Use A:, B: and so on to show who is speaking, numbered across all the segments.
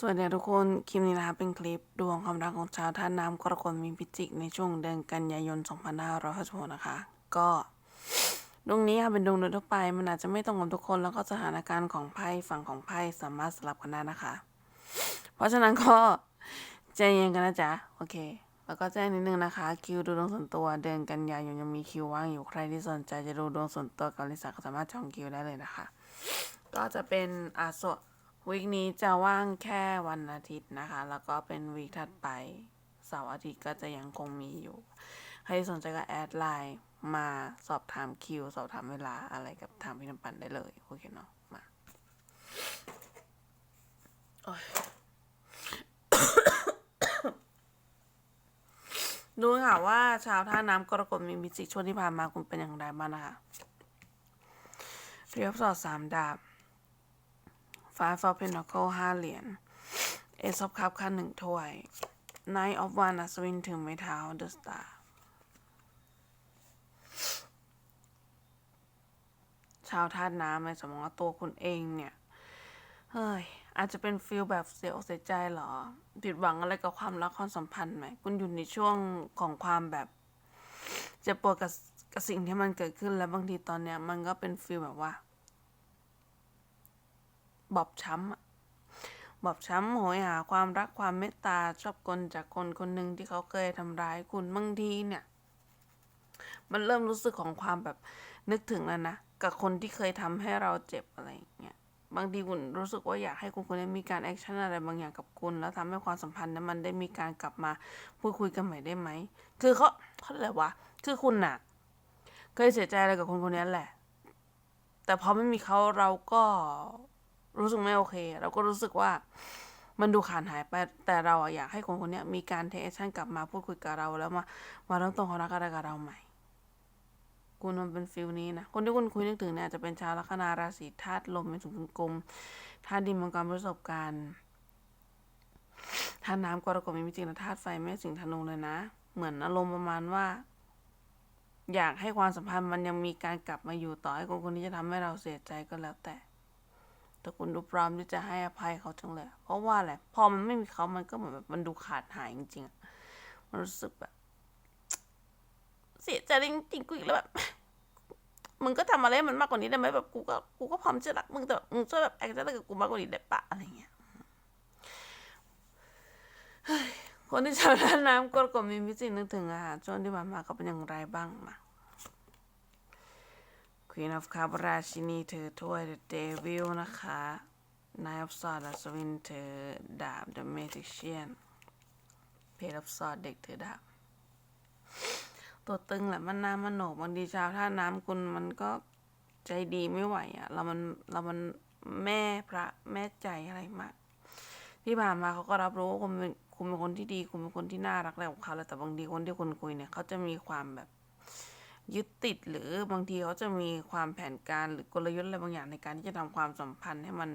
A: สวัสดีทุกคน คลิปนี้นะคะเป็นคลิปดวงความรักของชาวท่าน้ำกรกฎมีพิจิกในช่วงเดือนกันยายน 2566นะคะ ก็ดวงนี้ค่ะเป็นดวงโดยทั่วไป มันอาจจะไม่ตรงกับทุกคน แล้วก็สถานการณ์ของไพ่ฝั่งของไพ่สามารถสลับกันได้นะคะ เพราะฉะนั้นก็ใจเย็นกันนะจ๊ะ โอเค แล้วก็แจ้งนิดนึงนะคะ คิวดูดวงส่วนตัวเดือนกันยายนยังมีคิวว่างอยู่ใครที่สนใจจะดูดวงส่วนตัวกับลิซ่าก็สามารถจองคิวได้เลยนะคะ ก็จะเป็นอาสว วีคนี้จะว่างแค่วันอาทิตย์นะคะ แล้วก็เป็นวีคถัดไปเสาร์อาทิตย์ก็จะยังคงมีอยู่ ใครสนใจก็แอดไลน์มาสอบถามคิว สอบถามเวลาอะไรกับทางพี่น้ำปันได้เลย โอเคเนาะมาดูค่ะว่าชาวท่าน้ำกรกฎมีมิจิช่วงที่ผ่านมาคุณเป็นอย่างไรบ้างนะคะเรียบสอดสามดาบ Five of Pentacles ห้าเหรียญ Ace of Cups ขั้นหนึ่งถ้วย Knight of Wands อัศวินถึงไม้เท้า The Star ชาวธาตุน้ำในสมองว่าตัวคุณเองเนี่ย เฮ้ย อาจจะเป็นฟีลแบบเสียอกเสียใจหรอ ผิดหวังอะไรกับความรักความสัมพันธ์ไหม คุณอยู่ในช่วงของความแบบจ็บปวดกับกับสิ่งที่มันเกิดขึ้นแล้วบางทีตอนเนี้ย มันก็เป็นฟีลแบบว่า บอบช้ำบอบช้ำโหยหาความรักความเมตตาชอบกลจากคนคนหนึ่งที่เขาเคยทำร้ายคุณบางทีเนี่ย มันเริ่มรู้สึกของความแบบนึกถึงแล้วนะกับคนที่เคยทำให้เราเจ็บอะไรอย่างเงี้ยบางทีคุณรู้สึกว่าอยากให้คุณคนนี้มีการแอคชั่นอะไรบางอย่างกับคุณ แล้วทำให้ความสัมพันธ์นั้นมันได้มีการกลับมาพูดคุยกันใหม่ได้ไหม คือเขาเขาอะไรวะ คือคุณน่ะ เคยเสียใจอะไรกับคนคนนี้แหละ แต่พอไม่มีเขาเราก็ รู้สึกไม่โอเค เราก็รู้สึกว่ามันดูขาดหายไป แต่เราอะอยากให้คนคนนี้มีการเทคแอคชั่นกลับมาพูดคุยกับเราแล้วมามาเริ่มต้นความรักอะไรกับเราใหม่ คุณมันเป็นฟิลนี้นะ คนที่คุณคุยนึกถึงเนี่ยจะเป็นชาวลัคนาราศีธาตุลมเป็นสุนกลมธาตุดินมังกรประสบการณ์ธาตุน้ำกรกฎมีมิจิและธาตุไฟแม่สิงธนูเลยนะ เหมือนอารมณ์ประมาณว่า อยากให้ความสัมพันธ์มันยังมีการกลับมาอยู่ต่อให้คนคนนี้จะทำให้เราเสียใจก็แล้วแต่ แต่คุณดูพร้อมที่จะให้อภัยเขาจังเลย เพราะว่าอะไรพอมันไม่มีเขามันก็เหมือนแบบมันดูขาดหายจริงๆมันรู้สึกแบบ เสียใจจริงๆกูอีกแล้วแบบมึงก็ทำอะไรมันมากกว่านี้ได้ไหมแบบกูก็กูก็พร้อมจะรักมึงแต่มึงช่วยแบบแอคชั่นกับกูมากกว่านี้ได้ปะอะไรเงี้ยคนที่ชาวด้านน้ำกรกฎมีพิจิตนึกถึงอาหารช่วงที่ผ่านมาเขาเป็นอย่างไรบ้างมา Queen of Cup ราชินีถือถ้วย The Devil นะคะ Knight of Swords อัศวินถือดาบ The Magician Page of Swords เด็กถือดาบ ตัวตึงแหละมันน้ำมันโหนกบางทีชาวท่าน้ำคุณมันก็ใจดีไม่ไหวอะ่ะ เรามันเรามันแม่พระแม่ใจอะไรมากที่ผ่านมาเขาก็รับรู้ว่าคุณเป็นคุณเป็นคนที่ดี คุณเป็นคนที่น่ารักอะไรของเขาแหละแต่บางทีคนที่คุณคุยเนี่ยเขาจะมีความแบบ ยึดติดหรือบางทีเขาจะมีความแผนการหรือกลยุทธ์อะไรบางอย่างในการที่จะทำความสัมพันธ์ให้มัน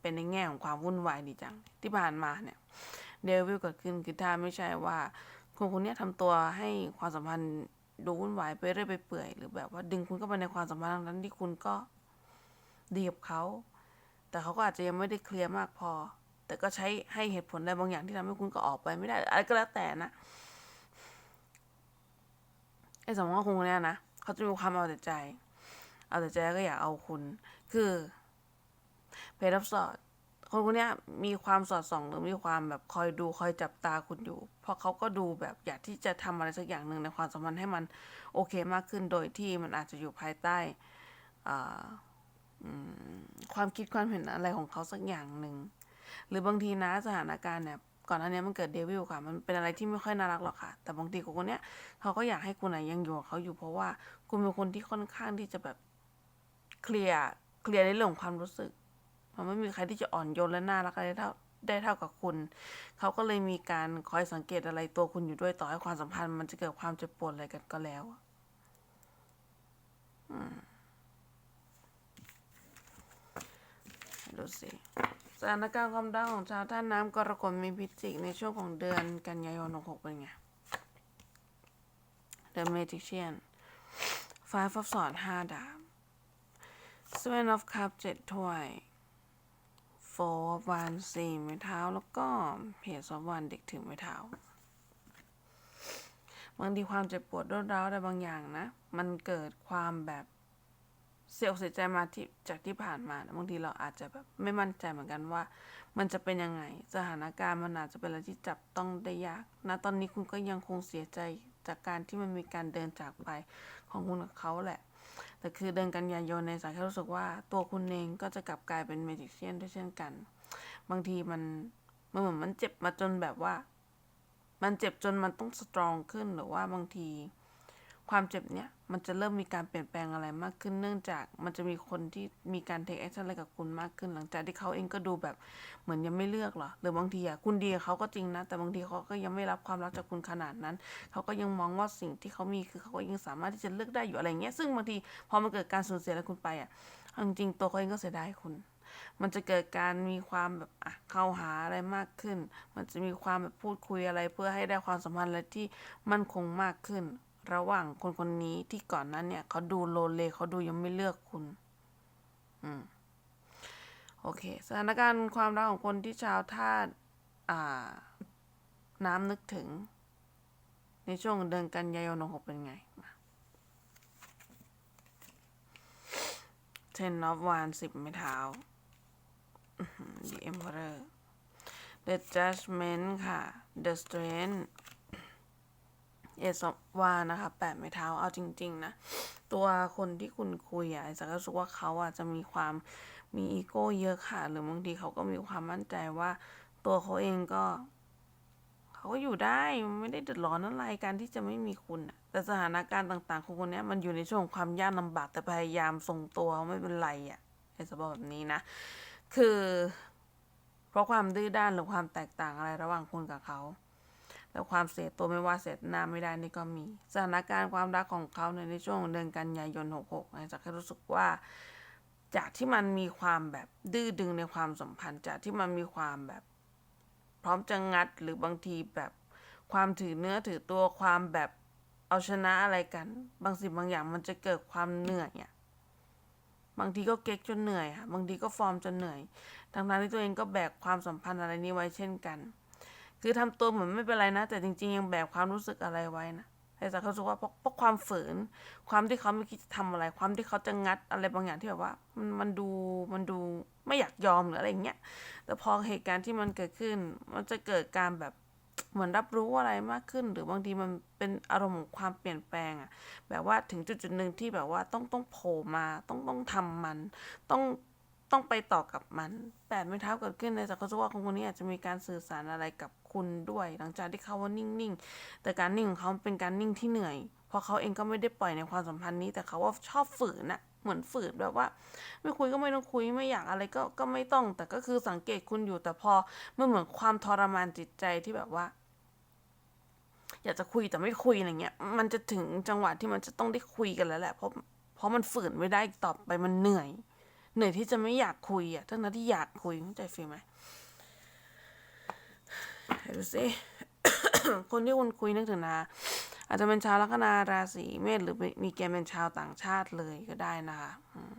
A: เป็นในแง่ของความวุ่นวายดีจัง ที่ผ่านมาเนี่ยเดวิลเกิดขึ้นคือถ้าไม่ใช่ว่าคนคนนี้ยทำตัวให้ความสัมพันธ์ดูวุ่นวายไปเรื่อยไปเปื่อยหรือแบบว่าดึงคุณเข้าไปในความสัมพันธ์นั้นที่คุณก็ดีกับเขา แต่เขาก็อาจจะยังไม่ได้เคลียร์มากพอ แต่ก็ใช้ให้เหตุผลอะไรบางอย่างที่ทำให้คุณก็ออกไปไม่ได้อะไรก็แล้วแต่นะ ไอ้สมองของคุณเนี่ยนะเขาจะมีความเอาแต่ใจ เอาแต่ใจก็อยากเอาคุณ คือเพจรับสอดคนคนนี้มีความสอดส่องหรือมีความแบบคอยดูคอยจับตาคุณอยู่ เพราะเขาก็ดูแบบอยากที่จะทำอะไรสักอย่างหนึ่งในความสัมพันธ์ให้มันโอเคมากขึ้นโดยที่มันอาจจะอยู่ภายใต้ความคิดความเห็นอะไรของเขาสักอย่างหนึ่ง หรือบางทีนะสถานการณ์เนี่ย ก่อนหน้านี้มันเกิดเดวิลค่ะ มันเป็นอะไรที่ไม่ค่อยน่ารักหรอกค่ะ แต่บางทีคนเนี้ยเขาก็อยากให้คุณอะยังอยู่กับเขาอยู่เพราะว่าคุณเป็นคนที่ค่อนข้างที่จะแบบเคลียร์เคลียร์ในเรื่องของความรู้สึก มันไม่มีใครที่จะอ่อนโยนและน่ารักอะไรได้เท่าได้เท่ากับคุณ เขาก็เลยมีการคอยสังเกตอะไรตัวคุณอยู่ด้วยต่อให้ความสัมพันธ์ มันจะเกิดความเจ็บปวดอะไรกันก็แล้วอะอืมดูสิ สถานการณ์ความรักของชาวท่าน้ำกรกฎมีพิจิกในช่วงของเดือนกันยายน66เป็นไง The Magician Five of Swords ห้าดาบ Seven of Cups เจ็ดถ้วยโฟวานสี่ไม้เท้า แล้วก็เพจซอฟวานเด็กถือไม้เท้าบางทีความเจ็บปวดรวดร้าวอะไรบางอย่างนะ มันเกิดความแบบ เสียอกเสียใจมาที่จากที่ผ่านมาบางทีเราอาจจะแบบไม่มั่นใจเหมือนกันว่า มันจะเป็นยังไง สถานการณ์มันอาจจะเป็นอะไรที่จับต้องได้ยากนะตอนนี้คุณก็ยังคงเสียใจจากการที่มันมีการเดินจากไปของคุณกับเขาแหละ แต่คือเดือนกันยายนในสายแค่รู้สึกว่า ตัวคุณเองก็จะกลับกลายเป็นเมจิเชียนด้วยเช่นกัน บางทีมันมันเหมือนมันเจ็บมาจนแบบว่า มันเจ็บจนมันต้องสตรองขึ้นหรือว่าบางที ความเจ็บเนี้ยมันจะเริ่มมีการเปลี่ยนแปลงอะไรมากขึ้น เนื่องจากมันจะมีคนที่มีการเทคแอคชั่นอะไรกับคุณมากขึ้น หลังจากที่เขาเองก็ดูแบบเหมือนยังไม่เลือกหรอหรือบางทีอะคุณดีเขาก็จริงนะ แต่บางทีเขาก็ยังไม่รับความรักจากคุณขนาดนั้น เขาก็ยังมองว่าสิ่งที่เขามีคือเขาก็ยังสามารถที่จะเลือกได้อยู่อะไรเงี้ย ซึ่งบางทีพอมันเกิดการสูญเสียแล้วคุณไปอะจริงๆตัวเขาเองก็เสียดายคุณมันจะเกิดการมีความแบบอะเข้าหาอะไรมากขึ้น มันจะมีความแบบพูดคุยอะไร เพื่อให้ได้ความสัมพันธ์อะไรที่มั่นคงมากขึ้น ระหว่างคนคนนี้ที่ก่อนนั้นเนี่ยเขาดูโลเลเขาดูยังไม่เลือกคุณ อืม โอเค สถานการณ์ความรักของคนที่ชาวธาตุอ่า น้ำนึกถึง ในช่วงเดือนกันยายนหกเป็นไงมา Ten of Wands สิบไม้เท้า The Emperor The Judgment ค่ะ The Strength เอสวานะคะแปดไม้เท้าเอาจริง ๆ นะ ตัวคนที่คุณคุยอะไอ้สักก็รู้สึกว่าเขาอะจะมีความมีอีโก้เยอะค่ะ หรือบางทีเขาก็มีความมั่นใจว่าตัวเขาเองก็ เขาก็อยู่ได้ไม่ได้เดือดร้อนอะไรการที่จะไม่มีคุณอะแต่สถานการณ์ต่างๆของคนเนี้ยมันอยู่ในช่วงของความยากลำบากแต่พยายามทรงตัวไม่เป็นไรอะไอ้จะบอกแบบนี้นะ คือ เพราะความดื้อด้านหรือความแตกต่างอะไรระหว่างคุณกับเขา แล้วความเสียตัวไม่ว่าเสียหน้าไม่ได้นี่ก็มี สถานการณ์ความรักของเขาในช่วงเดือนกันยายน 66ไอ้จะแค่รู้สึกว่า จากที่มันมีความแบบดื้อดึงในความสัมพันธ์ จากที่มันมีความแบบ พร้อมจะงัดหรือบางทีแบบความถือเนื้อถือตัวความแบบเอาชนะอะไรกัน บางสิ่งบางอย่างมันจะเกิดความเหนื่อยอะบางทีก็เก๊กจนเหนื่อยค่ะบางทีก็ฟอร์มจนเหนื่อยทั้งนั้นที่ตัวเองก็แบกความสัมพันธ์อะไรนี้ไว้เช่นกัน คือทำตัวเหมือนไม่เป็นไรนะ แต่จริงๆยังแบกความรู้สึกอะไรไว้นะแต่จะเขาสึกว่าเพราะเพราะความฝืน ความที่เขาไม่คิดจะทำอะไร ความที่เขาจะงัดอะไรบางอย่างที่แบบว่า มันมันดูมันดูไม่อยากยอมหรืออะไรอย่างเงี้ย แต่พอเหตุการณ์ที่มันเกิดขึ้น มันจะเกิดการแบบเหมือนรับรู้อะไรมากขึ้น หรือบางทีมันเป็นอารมณ์ของความเปลี่ยนแปลงอะแบบว่าถึงจุดจุดๆหนึ่งที่แบบว่าต้องต้องโผล่มาต้องต้องทำมัน ต้อง ต้องไปต่อกับมันแปดไม่เท้าเกิดขึ้นในจักรวาลของคนนี้อาจจะมีการสื่อสารอะไรกับคุณด้วย หลังจากที่เขาว่านิ่งๆ แต่การนิ่งของเขาเป็นการนิ่งที่เหนื่อย เพราะเขาเองก็ไม่ได้ปล่อยในความสัมพันธ์นี้ แต่เขาว่าชอบฝืนอะเหมือนฝืนแบบว่า ไม่คุยก็ไม่ต้องคุยไม่อยากอะไรก็ก็ไม่ต้อง แต่ก็คือสังเกตคุณอยู่แต่พอมันเหมือนความทรมานจิตใจที่แบบว่า อยากจะคุยแต่ไม่คุยอะไรเงี้ย มันจะถึงจังหวะที่มันจะต้องได้คุยกันแล้วแหละเพราะเพราะมันฝืนไม่ได้อีกต่อไปมันเหนื่อย เหนื่อยที่จะไม่อยากคุยอะทั้งนั้นที่อยากคุยเข้าใจฟีลไหมดูสิคนที่คุณคุยนึกถึงนะ อาจจะเป็นชาวลัคนาราศีเมษหรือมีเกณฑ์เป็นชาวต่างชาติเลยก็ได้นะคะอืม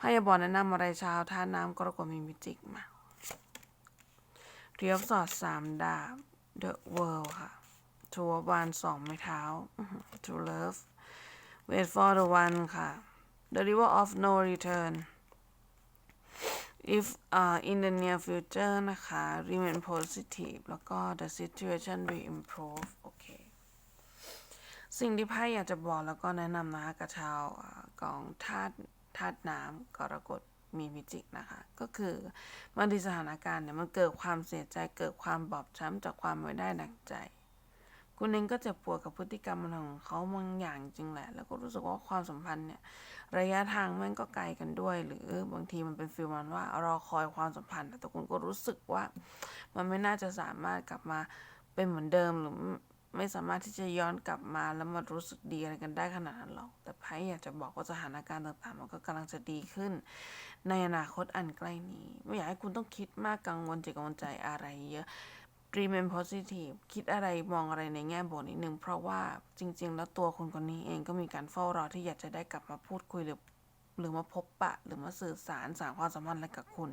A: ให้ยาบอกแนะนำอะไรชาวท่าน้ำกรกฎมีมิจิกมาเรียบสอดสามดาบ The World ค่ะทัวร์บานสองไม้เท้า To Love Wait for the One ค่ะ The River of No Return if uh, in the near future นะคะ remain positive แล้วก็ the situation will improve โอเค สิ่งที่ไพ่อยากจะบอกแล้วก็แนะนำนะคะกับชาวกองธาตุธาตุน้ำกรกฎมีมิจิกนะคะ ก็คือบางทีสถานการณ์เนี่ยมันเกิดความเสียใจเกิดความบอบช้ำจากความไม่ได้ดังใจ คุณเองก็เจ็บปวดกับพฤติกรรมของเขาบางอย่างจริงแหละ แล้วก็รู้สึกว่าความสัมพันธ์เนี่ย ระยะทางมันก็ไกลกันด้วย หรือบางทีมันเป็นฟีลมันว่ารอคอยความสัมพันธ์ แต่คุณก็รู้สึกว่า มันไม่น่าจะสามารถกลับมาเป็นเหมือนเดิมหรือไม่สามารถที่จะย้อนกลับมาแล้วมารู้สึกดีอะไรกันได้ขนาดนั้นหรอก แต่ไพ่อยากจะบอกว่าสถานการณ์ต่างๆ มันก็กำลังจะดีขึ้น ในอนาคตอันใกล้นี้ ไม่อยากให้คุณต้องคิดมากกังวลใจกังวลใจอะไรเยอะ remain positive คิดอะไรมองอะไรในแง่บวกนิดนึง เพราะว่าจริง ๆ แล้วตัวคนคนนี้เองก็มีการเฝ้ารอที่อยากจะได้กลับมาพูดคุยหรือหรือมาพบปะหรือมาสื่อสารสารความสัมพันธ์อะไรกับคุณ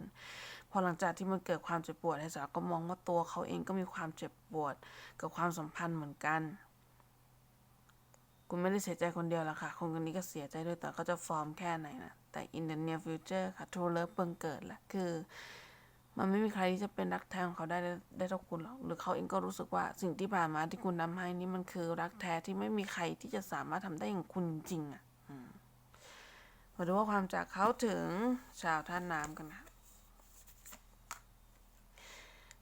A: พอหลังจากที่มันเกิดความเจ็บปวดไอ้สาวก็มองว่าตัวเขาเองก็มีความเจ็บปวดกับความสัมพันธ์เหมือนกัน คุณไม่ได้เสียใจคนเดียวหรอกค่ะ คนคนนี้ก็เสียใจด้วยแต่เขาจะฟอร์มแค่ไหนนะแต่ in the near future ค่ะ true love เพิ่งเกิดแหละคือ มันไม่มีใครที่จะเป็นรักแท้ของเขาได้ได้ได้เท่าคุณหรอก หรือเขาเองก็รู้สึกว่าสิ่งที่ผ่านมาที่คุณทำให้นี่มันคือรักแท้ที่ไม่มีใครที่จะสามารถทำได้อย่างคุณจริงอะอืมมาดูว่าความจากเขาถึงชาวท่าน้ำกันนะ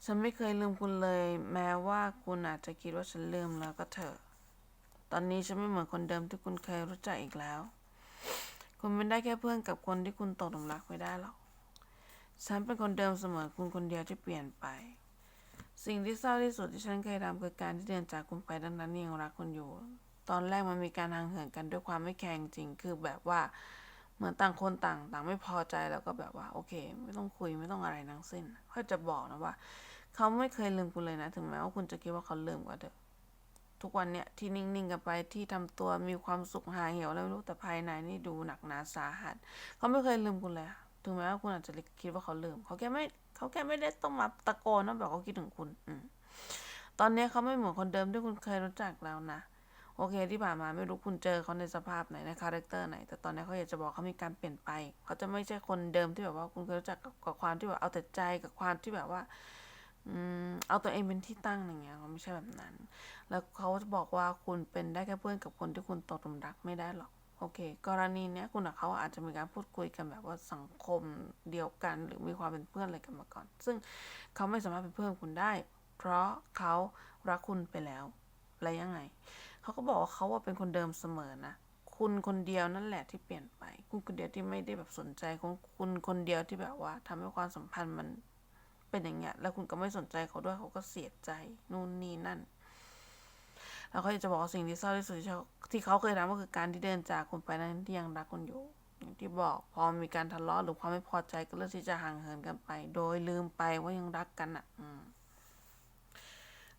A: ฉันไม่เคยลืมคุณเลย แม้ว่าคุณอาจจะคิดว่าฉันลืมแล้วก็เถอะ ตอนนี้ฉันไม่เหมือนคนเดิมที่คุณเคยรู้จักอีกแล้ว คุณเป็นได้แค่เพื่อนกับคนที่คุณตกหลุมรักไม่ได้หรอก ฉันเป็นคนเดิมเสมอคุณคนเดียวที่เปลี่ยนไป สิ่งที่เศร้าที่สุดที่ฉันเคยทำคือการที่เดินจากคุณไปดังนั้นยังรักคุณอยู่ ตอนแรกมันมีการห่างเหินกันด้วยความไม่แคร์จริง คือแบบว่าเหมือนต่างคนต่าง ต่างไม่พอใจแล้วก็แบบว่า โอเค ไม่ต้องคุยไม่ต้องอะไรทั้งสิ้นเขาจะบอกนะว่า เขาไม่เคยลืมคุณเลยนะ ถึงแม้ว่าคุณจะคิดว่าเขาลืมก็เถอะทุกวันเนี่ยที่นิ่งๆกันไปที่ทำตัวมีความสุขหายเหี่ยวแล้วไม่รู้แต่ภายในนี่ดูหนักหนาสาหัสเขาไม่เคยลืมคุณเลยะ ถึงแม้ว่าคุณอาจจะคิดว่าเขาลืมเขาแค่ไม่เขาแค่ไม่ได้ต้องมาตะโกนนะบอกเขาคิดถึงคุณ อืตอนนี้เขาไม่เหมือนคนเดิมที่คุณเคยรู้จักแล้วนะโอเคที่ผ่านมาไม่รู้คุณเจอเขาในสภาพไหนในคาแรคเตอร์ไหน แต่ตอนนี้เขาอยากจะบอกเขามีการเปลี่ยนไป เขาจะไม่ใช่คนเดิมที่แบบว่าคุณเคยรู้จักกับกับความที่แบบเอาแต่ใจกับความที่แบบว่าอืมเอาตัวเองเป็นที่ตั้งอย่างเงี้ยเขาไม่ใช่แบบนั้น แล้วเขาจะบอกว่าคุณเป็นได้แค่เพื่อนกับคนที่คุณตกหลุมรักไม่ได้หรอก โอเค กรณีเนี้ยคุณกับเขาอาจจะมีการพูดคุยกันแบบว่าสังคมเดียวกัน หรือมีความเป็นเพื่อนอะไรกันมาก่อน ซึ่งเขาไม่สามารถเป็นเพื่อนคุณได้ เพราะเขารักคุณไปแล้วและยังไง เขาก็บอกว่าเขาว่าเป็นคนเดิมเสมอนะคุณคนเดียวนั่นแหละที่เปลี่ยนไป คุณคนเดียวที่ไม่ได้แบบสนใจของคุณคนเดียวที่แบบว่าทำให้ความสัมพันธ์มันเป็นอย่างเงี้ยแล้วคุณก็ไม่สนใจเขาด้วยเขาก็เสียใจนู่นนี่นั่น แล้วเขาจะบอกสิ่งที่เศร้าที่สุดที่เขาเคยทำก็คือการที่เดินจากคุณไปนั้นที่ยังรักคุณอยู่อย่างที่บอกพอมีการทะเลาะหรือความไม่พอใจก็เลือกที่จะห่างเหินกันไป โดยลืมไปว่ายังรักกันอะอ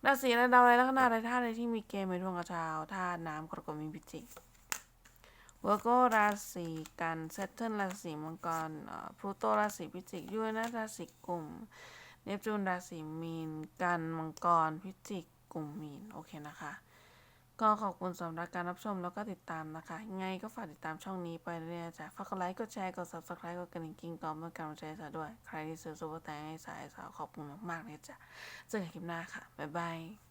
A: ราศีและดาวอะไรลัคนาอะไรท่าอะไรที่มีเกณฑ์เป็นดวงกระชาวท่าตุน้ำกรกฎมีพิจิกเวอร์โกราศีกันเซตเทิลราศีมังกรพลูโตราศีพิจิกยูเรนัสราศีกลุ่มเนปจูนราศีมีน กันมังกรพิจิกกุมมีน โอเคนะคะ ก็ขอบคุณสำหรับการรับชมแล้วก็ติดตามนะคะยังไงก็ฝากติดตามช่องนี้ไปเรื่อยๆจ้ะฝากกดไลค์กดแชร์กด subscribe กดกระดิ่งกิ้งกอมเพื่อการใจสาด้วย ใครที่ซื้อซูเปอร์แตงให้สายสาวขอบคุณมากๆเลยจ้ะเจอกันคลิปหน้าค่ะบ๊ายบาย